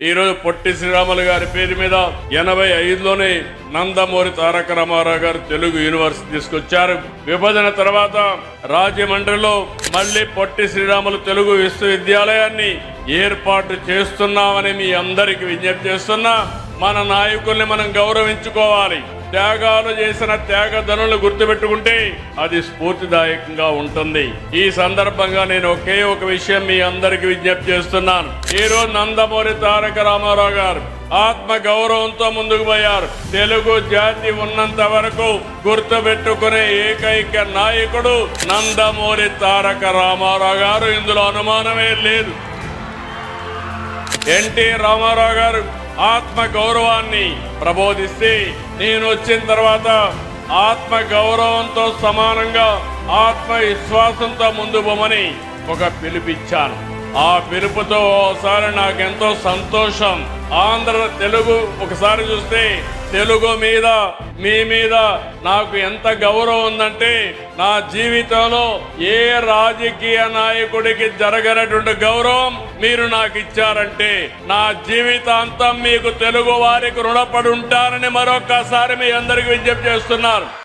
ఈరోజు పొట్టి శ్రీరాములు గారి పేరు మీద ఎనభై ఐదులోనే నందమూరి తారక రామారావు గారు తెలుగు యూనివర్సిటీ తీసుకొచ్చారు. విభజన తర్వాత రాజమండ్రిలో మళ్ళీ పొట్టి శ్రీరాములు తెలుగు విశ్వవిద్యాలయాన్ని ఏర్పాటు చేస్తున్నామని మీ అందరికి విజ్ఞప్తి చేస్తున్నా మన నాయకుల్ని మనం గౌరవించుకోవాలి. త్యాగాలు చేసిన త్యాగధనులు గుర్తుపెట్టుకుంటే అది స్ఫూర్తిదాయకంగా ఉంటుంది. ఈ సందర్భంగా నేను ఒకే ఒక విషయం మీ అందరికి విజ్ఞప్తి చేస్తున్నాను. ఈ రోజు నందమూరి తారక రామారావు గారు ఆత్మ గౌరవంతో ముందుకు పోయారు. తెలుగు జాతి ఉన్నంత వరకు గుర్తుపెట్టుకునే ఏకైక నాయకుడు నందమూరి తారక రామారావు గారు. ఇందులో అనుమానమే లేదు. ఎన్టీ రామారావు గారు ఆత్మ గౌరవాన్ని ప్రబోధిస్తే నేను వచ్చిన తర్వాత ఆత్మ గౌరవంతో సమానంగా ఆత్మ విశ్వాసంతో ముందు పోమని ఒక పిలుపిచ్చాను ఆ పిలుపుతో ఓసారి నాకెంతో సంతోషం. ఆంధ్ర తెలుగు ఒకసారి చూస్తే తెలుగు మీద మీ మీద నాకు ఎంత గౌరవం ఉందంటే నా జీవితంలో ఏ రాజకీయ నాయకుడికి జరగనటువంటి గౌరవం మీరు నాకు ఇచ్చారంటే నా జీవితాంతం మీకు తెలుగు వారికి రుణపడి ఉంటారని మరొక్కసారి మీ అందరికి విజ్ఞప్తి చేస్తున్నారు